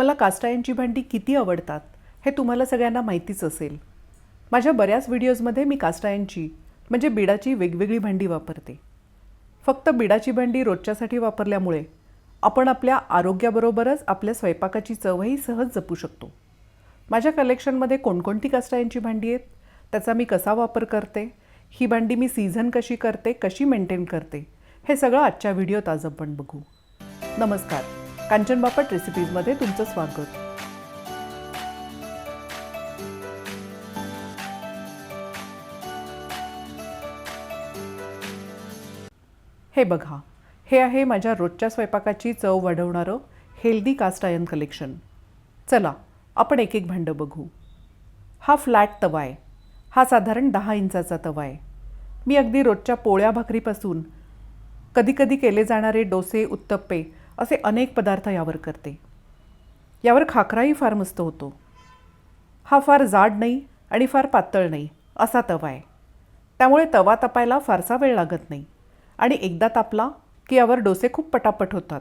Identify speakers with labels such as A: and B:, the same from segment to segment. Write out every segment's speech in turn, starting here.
A: मला कास्टायांची भांडी किती आवडतात हे तुम्हाला सगळ्यांना माहितीच असेल. माझ्या बऱ्याच व्हिडिओजमध्ये मी कास्टायांची म्हणजे बिडाची वेगवेगळी भांडी वापरते. फक्त बिडाची भांडी रोजच्यासाठी वापरल्यामुळे आपण आपल्या आरोग्याबरोबरच आपल्या स्वयंपाकाची चवही सहज जपू शकतो. माझ्या कलेक्शनमध्ये कोणकोणती कास्टायांची भांडी आहेत त्याचा मी कसा वापर करते ही भांडी मी सीझन कशी करते कशी मेंटेन करते हे सगळं आजच्या व्हिडिओत आज आपण बघू. नमस्कार. कांचन बापट रेसिपीजमध्ये तुमचं स्वागत. हे बघा हे आहे माझ्या रोजच्या स्वयंपाकाची चव वाढवणारं हेल्दी कास्ट आयन कलेक्शन चला आपण एक एक भांडं बघू. हा फ्लॅट तवा आहे. हा साधारण दहा इंचाचा तवा आहे. मी अगदी रोजच्या पोळ्या भाकरीपासून कधीकधी केले जाणारे डोसे उत्तप्पे असे अनेक पदार्थ यावर करते. यावर खाकराही फार मस्त होतो. हा फार जाड नाही आणि फार पातळ नाही असा तवा आहे. त्यामुळे तवा तापायला फारसा वेळ लागत नाही. आणि एकदा तापला की यावर डोसे खूप पटापट होतात.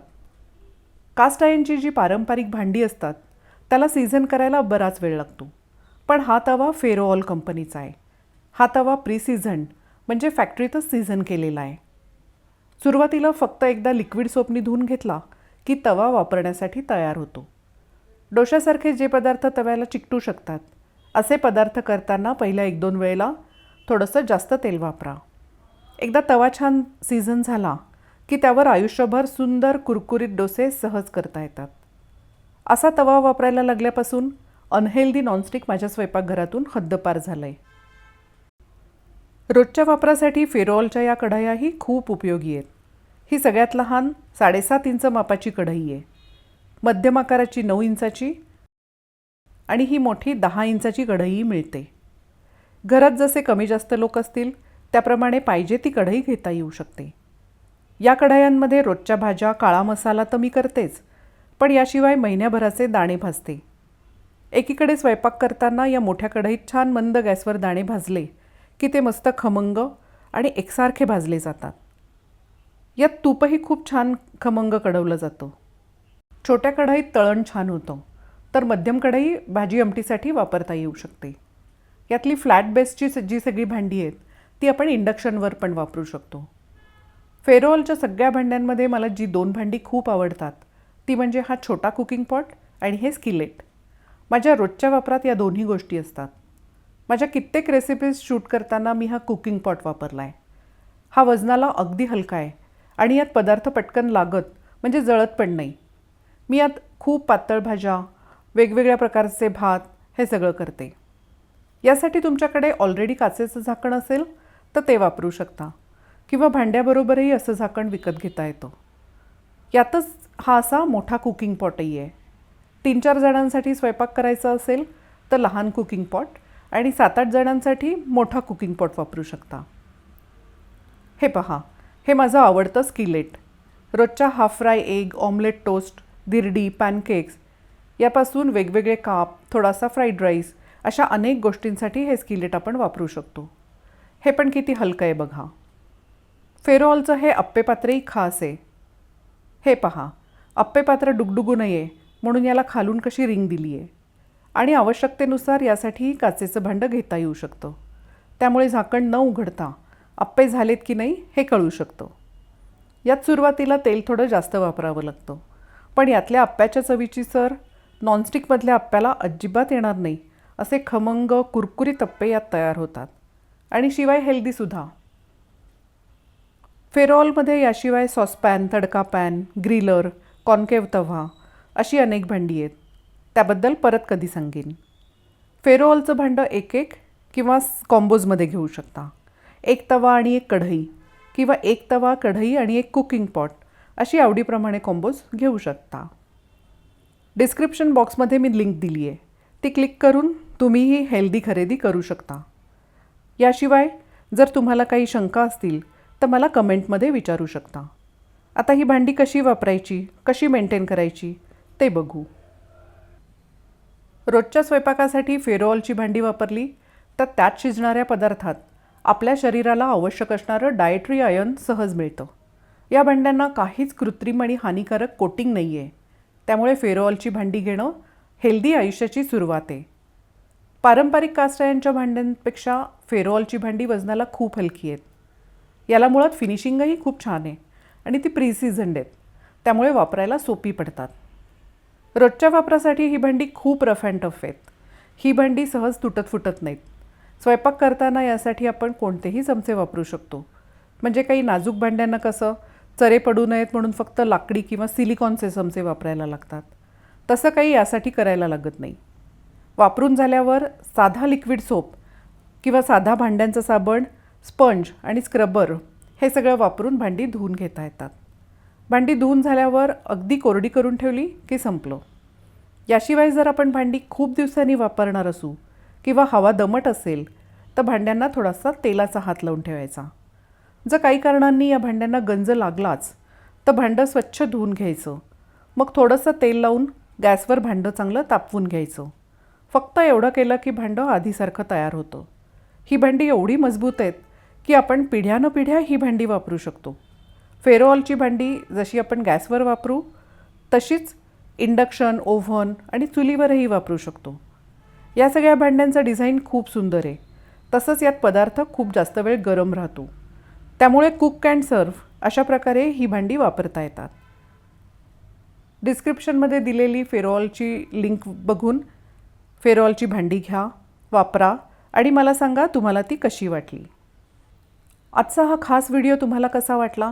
A: कास्ट आयनची जी पारंपरिक भांडी असतात त्याला सीझन करायला बराच वेळ लागतो. पण हा तवा फेरोऑल कंपनीचा आहे. हा तवा प्री सीझन म्हणजे फॅक्टरीतच सीझन केलेला आहे. सुरुवातीला फक्त एकदा लिक्विड सोपनी धुवून घेतला की तवा वापरण्यासाठी तयार होतो. डोशासारखे जे पदार्थ तव्याला चिकटू शकतात असे पदार्थ करताना पहिल्या एक दोन वेळेला थोडंसं जास्त तेल वापरा. एकदा तवा छान सीझन झाला की त्यावर आयुष्यभर सुंदर कुरकुरीत डोसे सहज करता येतात. असा तवा वापरायला लागल्यापासून अनहेल्दी नॉनस्टिक माझ्या स्वयंपाकघरातून हद्दपार झालं आहे रोजच्या वापरासाठी फेरॉलच्या या कढायाही खूप उपयोगी आहेत. ही सगळ्यात लहान साडेसात इंच मापाची कढई आहे. मध्यम आकाराची नऊ इंचाची आणि ही मोठी दहा इंचाची कढई मिळते. घरात जसे कमी जास्त लोक असतील त्याप्रमाणे पाहिजे ती कढई घेता येऊ शकते. या कढयांमध्ये रोजच्या भाज्या काळा मसाला तर मी करतेच पण याशिवाय महिन्याभराचे दाणे भाजते. एकीकडे स्वयंपाक करताना या मोठ्या कढईत छान मंद गॅसवर दाणे भाजले की ते मस्त खमंग आणि एकसारखे भाजले जातात. यात तूपही खूप छान खमंग कडवलं जातं. छोट्या कढईत तळण छान होतं तर मध्यम कढई भाजी आमटीसाठी वापरता येऊ शकते. यातली फ्लॅट बेसची जी सगळी भांडी आहेत ती आपण इंडक्शनवर पण वापरू शकतो. फेरोलच्या सगळ्या भांड्यांमध्ये मला जी दोन भांडी खूप आवडतात ती म्हणजे हा छोटा कुकिंग पॉट आणि हे स्किलेट माझ्या रोजच्या वापरात या दोन्ही गोष्टी असतात. माझ्या कित्येक रेसिपीज शूट करताना मी हा कुकिंग पॉट वापरला आहे हा वजनाला अगदी हलका आहे आणि यात पदार्थ पटकन लागत म्हणजे जळत पण नाही. मी यात खूप पातळ भाज्या वेगवेगळ्या प्रकारचे भात हे सगळं करते. यासाठी तुमच्याकडे ऑलरेडी काचेचं झाकण असेल तर ते वापरू शकता किंवा भांड्याबरोबरही असं झाकण विकत घेता येतं. यातच हा असा मोठा कुकिंग पॉटही आहे. तीन चार जणांसाठी स्वयंपाक करायचा असेल तर लहान कुकिंग पॉट आणि सात आठ जणांसाठी मोठा कुकिंग पॉट वापरू शकता. हे पहा. हे माझं आवडतं स्किलेट रोजच्या half fry egg omelette toast धिरडी pancakes यापासून वेगवेगळे काप थोडासा फ्राईड राईस अशा अनेक गोष्टींसाठी हे स्किलेट आपण वापरू शकतो. हे पण किती हलकं आहे बघा. फेरोऑलचं हे अप्पेपात्रही खास आहे. हे पहा. अप्पेपात्र डुगडुगू नये म्हणून याला खालून कशी रिंग दिली आहे आणि आवश्यकतेनुसार यासाठी काचेचं भांडं घेता येऊ शकतं. त्यामुळे झाकण न उघडता अप्पे झालेत की नाही हे कळू शकतं. यात सुरुवातीला तेल थोडं जास्त वापरावं लागतं. पण यातल्या अप्प्याच्या चवीची सर नॉनस्टिकमधल्या अप्प्याला अजिबात येणार नाही असे खमंग कुरकुरीत तप्पे यात तयार होतात. आणि शिवाय हेल्दीसुद्धा फेरॉलमध्ये याशिवाय सॉसपॅन तडका पॅन ग्रिलर कॉन्केव तव्हा अशी अनेक भांडी आहेत. त्याबद्दल परत कधी सांगेन? फेरोऑलचं भांडं एक एक किंवा कॉम्बोजमध्ये घेऊ शकता. एक तवा आणि एक कढई किंवा एक तवा कढई आणि एक कुकिंग पॉट अशी आवडीप्रमाणे कॉम्बोज घेऊ शकता. डिस्क्रिप्शन बॉक्समध्ये मी लिंक दिली आहे ती क्लिक करून तुम्हीही हेल्दी खरेदी करू शकता. याशिवाय जर तुम्हाला काही शंका असतील तर मला कमेंटमध्ये विचारू शकता. आता ही भांडी कशी वापरायची कशी मेंटेन करायची ते बघू. रोजच्या स्वयंपाकासाठी फेरोऑलची भांडी वापरली तर त्यात शिजणाऱ्या पदार्थात आपल्या शरीराला आवश्यक असणारं डायटरी आयन सहज मिळतं. या भांड्यांना काहीच कृत्रिम आणि हानिकारक कोटिंग नाही आहे त्यामुळे फेरोऑलची भांडी घेणं हेल्दी आयुष्याची सुरुवात आहे. पारंपरिक कास्ट आयर्नच्या भांड्यांपेक्षा फेरोऑलची भांडी वजनाला खूप हलकी आहेत. याला मुळात फिनिशिंगही खूप छान आहे आणि ती प्रिसिझन्ड आहेत. त्यामुळे वापरायला सोपी पडतात. रोजच्या वापरासाठी ही भांडी खूप रफ अँड टफ आहेत. ही भांडी सहज तुटत फुटत नाहीत. स्वयंपाक करताना यासाठी आपण कोणतेही चमचे वापरू शकतो. म्हणजे काही नाजूक भांड्यांना कसं चरे पडू नयेत म्हणून फक्त लाकडी किंवा सिलिकॉनचे चमचे वापरायला लागतात. तसं काही यासाठी करायला लागत नाही. वापरून झाल्यावर साधा लिक्विड सोप किंवा साधा भांड्यांचं साबण स्पंज आणि स्क्रबर हे सगळं वापरून भांडी धुवून घेता येतात. भांडी धुवून झाल्यावर अगदी कोरडी करून ठेवली की संपलं. याशिवाय जर आपण भांडी खूप दिवसांनी वापरणार असू किंवा हवा दमट असेल तर भांड्यांना थोडासा तेलाचा हात लावून ठेवायचा. जर काही कारणांनी या भांड्यांना गंज लागलाच तर भांडं स्वच्छ धुवून घ्यायचं. मग थोडंसं तेल लावून गॅसवर भांडं चांगलं तापवून घ्यायचं. फक्त एवढं केलं की भांडं आधीसारखं तयार होतं. ही भांडी एवढी मजबूत आहेत की आपण पिढ्यानपिढ्या ही भांडी वापरू शकतो. फेरोऑलची भांडी जशी आपण गॅसवर वापरू तशीच इंडक्शन ओव्हन आणि चुलीवरही वापरू शकतो. या सगळ्या भांड्यांचं डिझाईन खूप सुंदर आहे. तसंच यात पदार्थ खूप जास्त वेळ गरम राहतो. त्यामुळे कुक अँड सर्व अशा प्रकारे ही भांडी वापरता येतात. डिस्क्रिप्शनमध्ये दिलेली फेरोऑलची लिंक बघून फेरोऑलची भांडी घ्या वापरा आणि मला सांगा तुम्हाला ती कशी वाटली. आजचा हा खास व्हिडिओ तुम्हाला कसा वाटला?